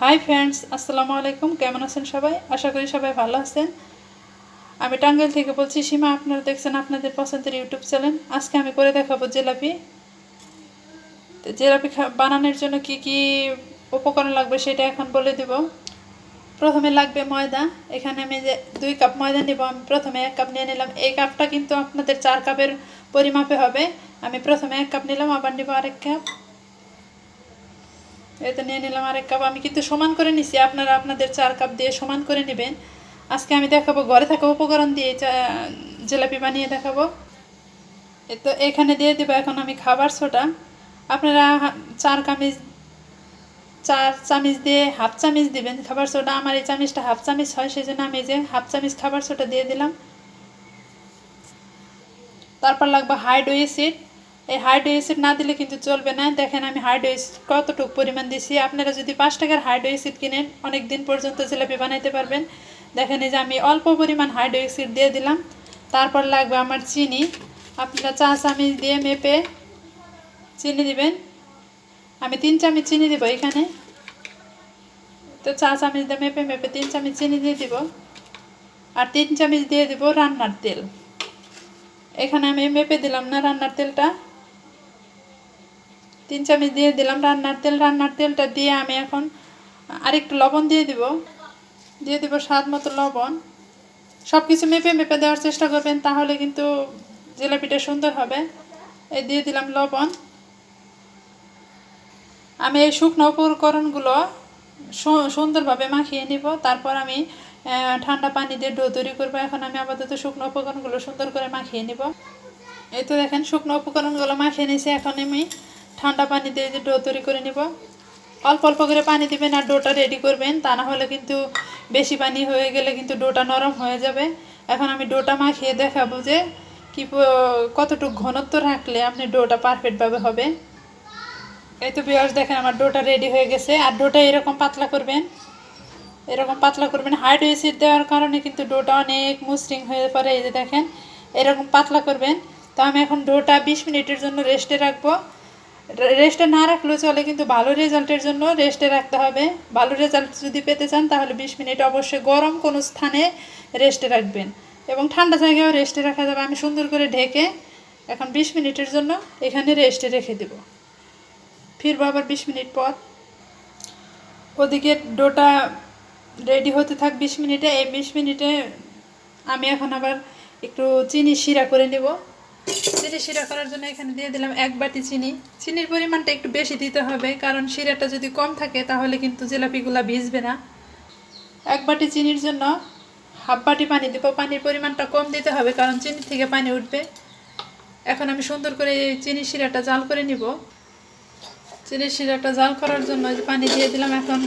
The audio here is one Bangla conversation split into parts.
হাই ফ্রেন্ডস আসসালামু আলাইকুম। কেমন আছেন সবাই? আশা করি সবাই ভালো আছেন। আমি টাঙ্গাইল থেকে বলছি, সীমা, আপনারা দেখছেন আপনাদের পছন্দের ইউটিউব চ্যানেল। আজকে আমি করে দেখাবো জিলাপি। তো জিলাপি বানানোর জন্য কি কি উপকরণ লাগবে সেটা এখন বলে দিব। প্রথমে লাগবে ময়দা। এখানে আমি যে দুই কাপ ময়দা নিব, আমি প্রথমে এক কাপ নিয়ে নিলাম। এই কাপটা কিন্তু আপনাদের চার কাপের পরিমাপে হবে। আমি প্রথমে এক কাপ নিলাম, আবার নিব আরেক কাপ। এই তো নিয়ে নিলাম আরেক কাপ। আমি কিন্তু সমান করে নিছি। আপনারা আপনাদের চার কাপ দিয়ে সমান করে নেবেন। আজকে আমি দেখাবো, ঘরে থাকা উপকরণ দিয়ে জিলাপি বানিয়ে দেখাবো। এই তো এখানে দিয়ে দেবো এখন আমি খাবার সোডা। আপনারা চার কামিজ, চার চামিচ দিয়ে হাফ চামিচ দিবেন খাবার সোডা। আমার এই চামিচটা হাফ চামিচ হয় সেই জন্য আমি যে হাফ চামিচ খাবার সোডা দিয়ে দিলাম। তারপর লাগবে হাইড্রো অ্যাসিড এই হাইড্রো অ্যাসিড না দিলে কিন্তু চলবে না। দেখেন আমি হাইড্রো অ্যাসিড কতটুকু পরিমাণ দিছি। আপনারা যদি পাঁচ টাকার হাইড্রো অ্যাসিড কিনেন অনেক দিন পর্যন্ত জিলাপি বানাইতে পারবেন। দেখেন এই যে আমি অল্প পরিমাণ হাইড্রো অ্যাসিড দিয়ে দিলাম। তারপর লাগবে আমার চিনি। আপনারা চা চামিচ দিয়ে মেপে চিনি দিবেন। আমি তিন চামচ চিনি দিব এখানে। তো চা চামচ দিয়ে মেপে মেপে তিন চামচ চিনি দিয়ে দিব। আর তিন চামচ দিয়ে দিব রান্নার তেল। এখানে আমি মেপে দিলাম না রান্নার তেলটা। তিন চামচ দিয়ে দিলাম, রান্নার তেল, রান্নার তেলটা দিয়ে আমি এখন আরেকটু লবণ দিয়ে দিব। দিয়ে দিব স্বাদ মতো লবণ। সব কিছু মেপে মেপে দেওয়ার চেষ্টা করবেন, তাহলে কিন্তু জিলাপিটা সুন্দর হবে। এই দিয়ে দিলাম লবণ। আমি এই শুকনো উপকরণগুলো সুন্দরভাবে মাখিয়ে নিব। তারপর আমি ঠান্ডা পানি দিয়ে ডো তৈরি করব। এখন আমি আপাতত শুকনো উপকরণগুলো সুন্দর করে মাখিয়ে নিব। এই তো দেখেন, শুকনো উপকরণগুলো মাখিয়ে নিয়েছি। এখন আমি ঠান্ডা পানি দিয়ে যে ডো তৈরি করে নিব। অল্প অল্প করে পানি দিবেন আর ডোটা রেডি করবেন, তা না হলে কিন্তু বেশি পানি হয়ে গেলে কিন্তু ডোটা নরম হয়ে যাবে। এখন আমি ডোটা মাখিয়ে দেখাবো যে কি কতটুকু ঘনত্ব রাখলে আপনি ডোটা পারফেক্টভাবে হবে। এই তো বিয়ার্স দেখেন আমার ডোটা রেডি হয়ে গেছে, আর ডোটা এরকম পাতলা করবেন। এরকম পাতলা করবেন হাইড অ্যাসিড দেওয়ার কারণে কিন্তু ডোটা অনেক মসৃণ হয়ে পড়ে, এই যে দেখেন, এরকম পাতলা করবেন। তো আমি এখন ডোটা বিশ মিনিটের জন্য রেস্টে রাখব। রেস্টে না রাখলেও চলে, কিন্তু ভালো রেজাল্টের জন্য রেস্টে রাখতে হবে। ভালো রেজাল্ট যদি পেতে চান, তাহলে বিশ মিনিট অবশ্যই গরম কোনো স্থানে রেস্টে রাখবেন। এবং ঠান্ডা জায়গায়ও রেস্টে রাখা যাবে। আমি সুন্দর করে ঢেকে এখন বিশ মিনিটের জন্য এখানে রেস্টে রেখে দেবো। ফিরবো আবার বিশ মিনিট পর। ওদিকে ডোটা রেডি হতে থাক বিশ মিনিটে। এই বিশ মিনিটে আমি এখন আবার একটু চিনি শিরা করে নেব। চিনি শিরা করার জন্য এখানে দিয়ে দিলাম এক বাটি চিনি। চিনির পরিমাণটা একটু বেশি দিতে হবে, কারণ শিরাটা যদি কম থাকে তাহলে কিন্তু জিলাপিগুলা ভিজবে না। এক বাটি চিনির জন্য হাফ বাটি পানি দেবো। পানির পরিমাণটা কম দিতে হবে, কারণ চিনি থেকে পানি উঠবে। এখন আমি সুন্দর করে এই চিনি শিরাটা জাল করে নিব। চিনির শিরাটা জাল করার জন্য পানি দিয়ে দিলাম এখন।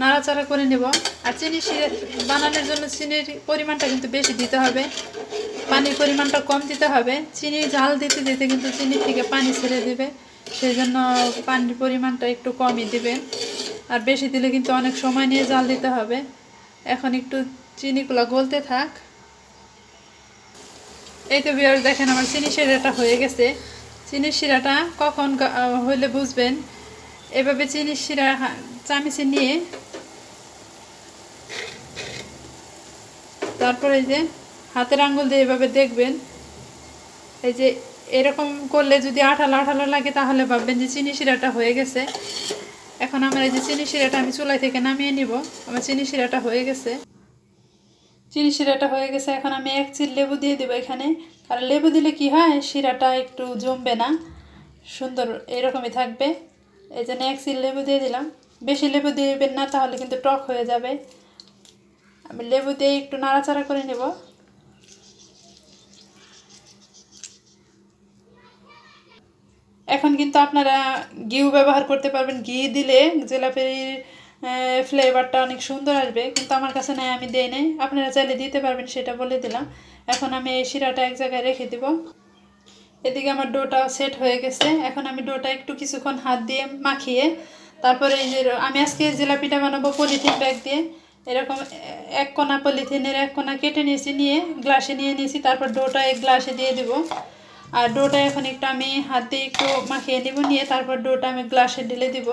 নাড়াচাড়া করে নেব। আর চিনি শিরা বানানোর জন্য চিনির পরিমাণটা কিন্তু বেশি দিতে হবে। পানির পরিমাণটা কম দিতে হবে। চিনি জাল দিতে দিতে কিন্তু চিনির থেকে পানি ছেড়ে দেবে। সেই জন্য পানির পরিমাণটা একটু কমই দিবেন আর বেশি দিলে কিন্তু অনেক সময় নিয়ে জাল দিতে হবে। এখন একটু চিনিগুলো গলতে থাক। এই তো বিয়ার দেখেন আমার চিনি শিরাটা হয়ে গেছে। চিনির শিরাটা কখন হইলে বুঝবেন? এভাবে চিনির শিরা চামিচে নিয়ে তারপরে এই যে হাতের আঙ্গুল দিয়ে এভাবে দেখবেন। এই যে এরকম করলে যদি আঠালো আঠালো লাগে তাহলে ভাববেন যে চিনি শিরাটা হয়ে গেছে। এখন আমার এই যে চিনি শিরাটা আমি চুলাই থেকে নামিয়ে নিব। আমার চিনি শিরাটা হয়ে গেছে। চিনি শিরাটা হয়ে গেছে। এখন আমি এক চির লেবু দিয়ে দেবো এখানে। কারণ লেবু দিলে কি হয়? শিরাটা একটু জমবে না। সুন্দর এরকমই থাকবে। এই জন্য এক চির লেবু দিয়ে দিলাম। বেশি লেবু দিবেন না, তাহলে কিন্তু টক হয়ে যাবে। আমি লেবু দিয়ে একটু নাড়াচাড়া করে নেব। এখন কিন্তু আপনারা ঘিউ ব্যবহার করতে পারবেন। ঘি দিলে জিলাপির ফ্লেভারটা অনেক সুন্দর আসবে, কিন্তু আমার কাছে নাই, আমি দেই নাই। আপনারা চাইলে দিতে পারবেন, সেটা বলে দিলাম। এখন আমি এই শিরাটা এক জায়গায় রেখে দিব। এদিকে আমার ডোটা সেট হয়ে গেছে। এখন আমি ডোটা একটু কিছুক্ষণ হাত দিয়ে মাখিয়ে তারপরে এই যে আমি আজকে জিলাপিটা বানাবো পলিথিন ব্যাগ দিয়ে। এরকম এক কোনা পলিথিনের এক কোনা কেটে নিয়েছি, নিয়ে গ্লাসে নিয়ে নিয়েছি, তারপর ডোটা এক গ্লাসে দিয়ে দিব। আর ডোটা এখন একটু আমি হাত একটু মাখিয়ে নিব, নিয়ে তারপর ডোটা আমি গ্লাসে ঢেলে দিব।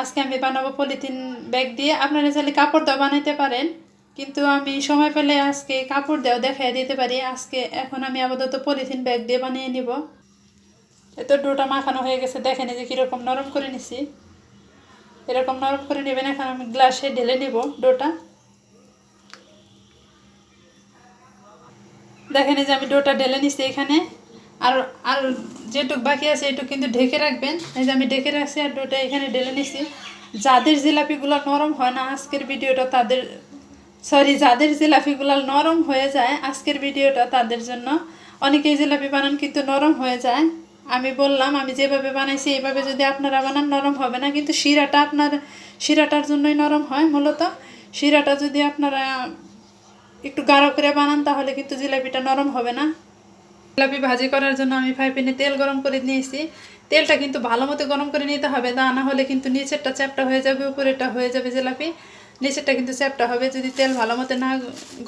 আজকে আমি বানাবো পলিথিন ব্যাগ দিয়ে। আপনারা চাইলে কাপড় দেওয়া বানাইতে পারেন, কিন্তু আমি সময় পেলে আজকে কাপড় দেওয়া দেখাই দিতে পারি। আজকে এখন আমি আপাতত পলিথিন ব্যাগ দিয়ে বানিয়ে নিব। এত ডোটা মাখানো হয়ে গেছে, দেখেন যে কীরকম নরম করে নিছি। এরকম নরম করে নেবেন, এখন আমি গ্লাসে ঢেলে নিব ডোটা দেখেন যে আমি ডোটা ঢেলে নিছি এখানে। আর আর যেটুক বাকি আছে এটুক কিন্তু ঢেকে রাখবেন। এই যে আমি ঢেকে রাখছি আর ডোটা এখানে ঢেলে নিছি। যাদের জিলাপিগুলো নরম হয় না, আজকের ভিডিওটা তাদের সরি যাদের জিলাপিগুলো নরম হয়ে যায়, আজকের ভিডিওটা তাদের জন্য। অনেকেই জিলাপি বানান কিন্তু নরম হয়ে যায়। আমি বললাম, আমি যেভাবে বানাইছি, এইভাবে যদি আপনারা বানান, নরম হবে না। কিন্তু শিরাটা আপনার শিরাটার জন্যই নরম হয় মূলত। শিরাটা যদি আপনারা একটু গাঢ় করে বানান, তাহলে কিন্তু জিলাপিটা নরম হবে না। জিলাপি ভাজি করার জন্য আমি ফ্রাই প্যানে তেল গরম করে নিয়েছি। তেলটা কিন্তু ভালো মতো গরম করে নিতে হবে। তা না হলে কিন্তু নিচেরটা চ্যাপটা হয়ে যাবে, উপরেরটা হয়ে যাবে জিলাপি। নিচেরটা কিন্তু চ্যাপটা হবে। যদি তেল ভালো মতো না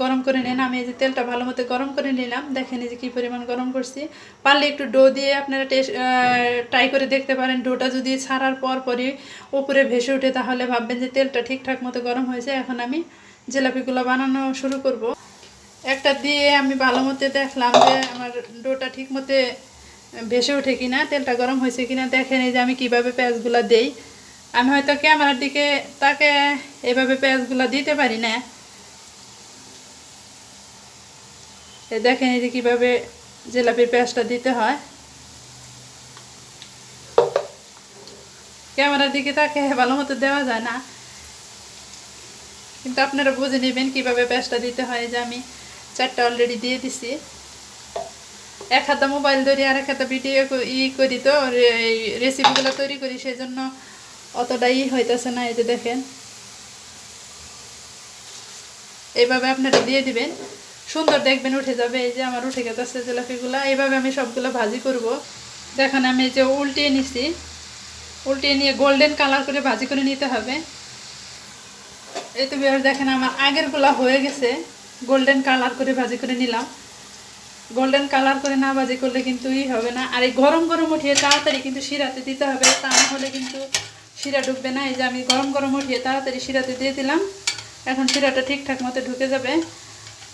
গরম করে নেন, আমি এই যে তেলটা ভালো মতো গরম করে নিলাম। দেখেন এই যে কী পরিমাণ গরম করছি। পারলে একটু ডো দিয়ে আপনারা টেস্ট ট্রাই করে দেখতে পারেন। ডোটা যদি ছাড়ার পর পরই উপরে ভেসে ওঠে, তাহলে ভাববেন যে তেলটা ঠিকঠাক মতো গরম হয়েছে। এখন আমি জিলাপিগুলো বানানো শুরু করব। একটা দিয়ে আমি ভালো মতো দেখলাম যে আমার ডোটা ঠিক মতো ভেসে ওঠে কিনা, তেলটা গরম হয়েছে কিনা। দেখেন এই যে আমি কীভাবে পেঁয়াজগুলো দেই। আমি হয়তো ক্যামেরার দিকে তাকে এভাবে পেঁয়াজগুলো দিতে পারি না। এই দেখেন এই যে কীভাবে জিলাপির পেঁয়াজটা দিতে হয়। ক্যামেরার দিকে তাকে ভালো মতো দেওয়া যায় না। কিন্তু আপনারা বুঝে নেবেন কীভাবে পেঁয়াজটা দিতে হয়। যে আমি চারটা অলরেডি দিয়ে দিছি। এক হাতে মোবাইল ধরি আর এক হাতে ভিডিও ই করি তো এই রেসিপিগুলো তৈরি করি সেই জন্য অতটা হইতেছে না, এই যে দেখেন। এইভাবে আপনারা দিয়ে দিবেন। সুন্দর দেখবেন উঠে যাবে, এই যে আমার উঠে গেছে জিলাপিগুলো। এইভাবে আমি সবগুলো ভাজি করব। দেখেন আমি যে উল্টিয়ে নিছি। উল্টিয়ে নিয়ে গোল্ডেন কালার করে ভাজি করে নিতে হবে। এই তো বিহার দেখেন আমার আগেরগুলো হয়ে গেছে। গোল্ডেন কালার করে ভাজি করে নিলাম। গোল্ডেন কালার করে না ভাজি করলে কিন্তু ই হবে না। আর এই গরম গরম উঠিয়ে তাড়াতাড়ি কিন্তু শিরাতে দিতে হবে। তা না হলে কিন্তু শিরা ঢুকবে না, এই যে আমি গরম গরম উঠিয়ে তাড়াতাড়ি শিরাতে দিয়ে দিলাম। এখন শিরাটা ঠিকঠাক মতো ঢুকে যাবে।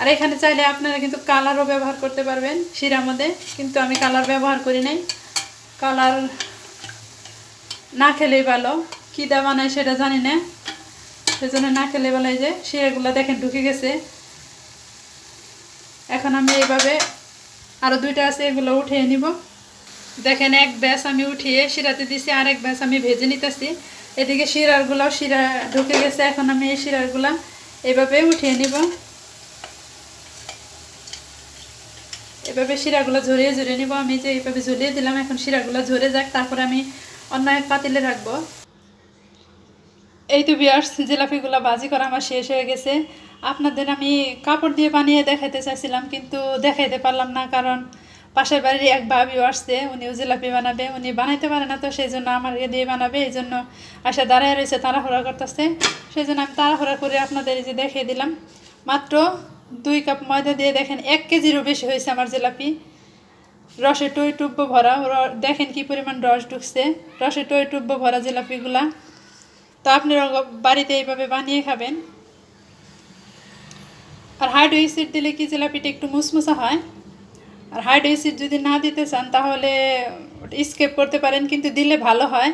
আর এখানে চাইলে আপনারা কিন্তু কালারও ব্যবহার করতে পারবেন শিরার মধ্যে, কিন্তু আমি কালার ব্যবহার করি নাই। কালার না খেলেই ভালো। কী দা বানায় সেটা জানি না। সেজন্য না খেলে ভালো, এই যে শিরাগুলো দেখেন ঢুকে গেছে। এখন আমি এইভাবে আরও দুইটা আছে, এগুলো উঠিয়ে নিব। দেখেন এক ব্যাস আমি উঠিয়ে শিরাতে দিছি আর এক ব্যাস আমি ভেজে নিতেছি। এদিকে শিরারগুলাও শিরা ঢুকে গেছে, এখন আমি এই শিরারগুলা এভাবে উঠিয়ে নিব। এভাবে শিরাগুলো ঝরিয়ে ঝরিয়ে নিব। আমি যে এইভাবে ঝরিয়ে দিলাম, এখন শিরাগুলো ঝরে যাক, তারপরে আমি অন্য এক পাতিলে রাখব। এই তো বিয়ার্স, জিলাপিগুলো বাজি করা আমার শেষ হয়ে গেছে। আপনাদের আমি কাপড় দিয়ে বানিয়ে দেখাতে চাইছিলাম, কিন্তু দেখাইতে পারলাম না, কারণ পাশের বাড়ির এক ভাবিও আসছে উনিও জিলাপি বানাবে, উনি বানাইতে পারে না তো সেই জন্য আমার এ দিয়ে বানাবে এই জন্য আসা দাঁড়ায় রয়েছে, তাড়াহুড়া করতেছে। সেই জন্য আমি তাড়াহুড়া করে আপনাদের যে দেখিয়ে দিলাম। মাত্র দুই কাপ ময়দা দিয়ে দেখেন, এক কেজিরও বেশি হয়েছে আমার জিলাপি। রসে টই টুব্ব ভরা দেখেন কি পরিমাণ রস ঢুকছে। রসে টই টুব্ব ভরা জিলাপিগুলা। তো আপনারা বাড়িতে এইভাবে বানিয়ে খাবেন। আর হার্ড অ্যাসিড দিলে কি জিলাপিটা একটু মুসমুসা হয়? আর হার্ড অ্যাসিড যদি না দিতে চান, তাহলে স্কেপ করতে পারেন, কিন্তু দিলে ভালো হয়।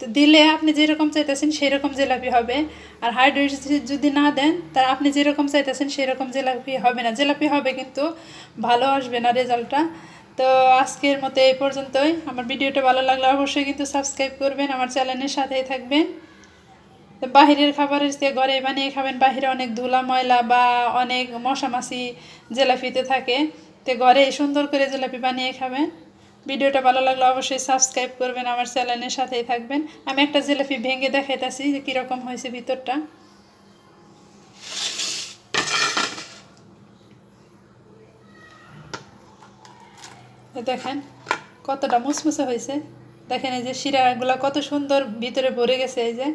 তো দিলে আপনি যেরকম চাইতেছেন সেই রকম জিলাপি হবে। আর হার্ড অ্যাসিড যদি না দেন তা আপনি যেরকম চাইতেছেন সেই রকম জিলাপি হবে না। জিলাপি হবে কিন্তু ভালো আসবে না রেজাল্টটা তো আজকের মতো এই পর্যন্তই। আমার ভিডিওটা ভালো লাগলে অবশ্যই কিন্তু সাবস্ক্রাইব করবেন, আমার চ্যানেলের সাথেই থাকবেন। বাহিরের খাবারের চেয়ে ঘরে বানিয়ে খাবেন, বাহিরে অনেক ধুলা, ময়লা বা অনেক মশামাছি জেলাপিতে থাকে। তো ঘরে সুন্দর করে জিলাপি বানিয়ে খাবেন। ভিডিওটা ভালো লাগলে অবশ্যই সাবস্ক্রাইব করবেন, আমার চ্যানেলের সাথেই থাকবেন। আমি একটা জিলাপি ভেঙে দেখাইতেছি যে কীরকম হয়েছে ভিতরটা। দেখেন, কতটা মুসমুসে হয়েছে। দেখেন এই যে শিরাগুলো কত সুন্দর ভিতরে ভরে গেছে এই যে।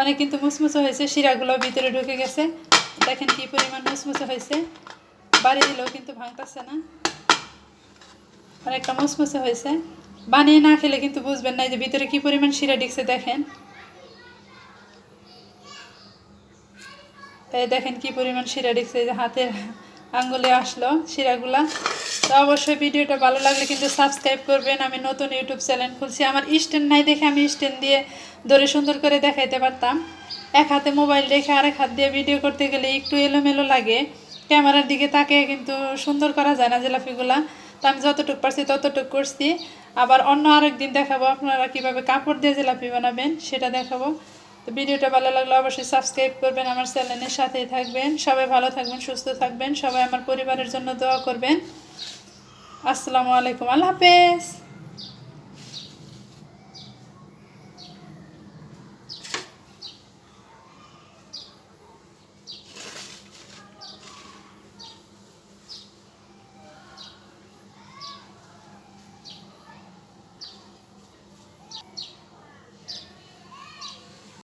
অনেক কিন্তু মুসমুসে হয়েছে শিরাগুলো ভিতরে ঢুকে গেছে। দেখেন কি পরিমাণ মুসমুসে হয়েছে। বাড়ি দিলেও কিন্তু ভাঙতেছে না। অনেকটা মুসমুসে হয়েছে। বানিয়ে না খেলে কিন্তু বুঝবেন না যে ভিতরে কি পরিমাণ শিরা ডিক্সে দেখেন। এই দেখেন কি পরিমাণ শিরা এই যে হাতের আঙ্গুলে আসলো শিরাগুলা। তো অবশ্যই ভিডিওটা ভালো লাগলে কিন্তু সাবস্ক্রাইব করবেন। আমি নতুন ইউটিউব চ্যানেল খুলছি। আমার স্ট্যান্ড নাই দেখে আমি স্ট্যান্ড দিয়ে ধরে সুন্দর করে দেখাইতে পারতাম। এক হাতে মোবাইল রেখে আরেক হাত দিয়ে ভিডিও করতে গেলে একটু এলোমেলো লাগে। ক্যামেরার দিকে তাকে কিন্তু সুন্দর করা যায় না জিলাপিগুলা তো আমি যতটুকু পারছি ততটুকু করছি। আবার অন্য আরেক দিন দেখাবো আপনারা কীভাবে কাপড় দিয়ে জিলাপি বানাবেন, সেটা দেখাবো। তো ভিডিওটা ভালো লাগলে অবশ্যই সাবস্ক্রাইব করবেন আমার চ্যানেলের সাথেই থাকবেন। সবাই ভালো থাকবেন, সুস্থ থাকবেন। সবাই আমার পরিবারের জন্য দোয়া করবেন। আসসালামু আলাইকুম। আল্লাহ হাফেজ।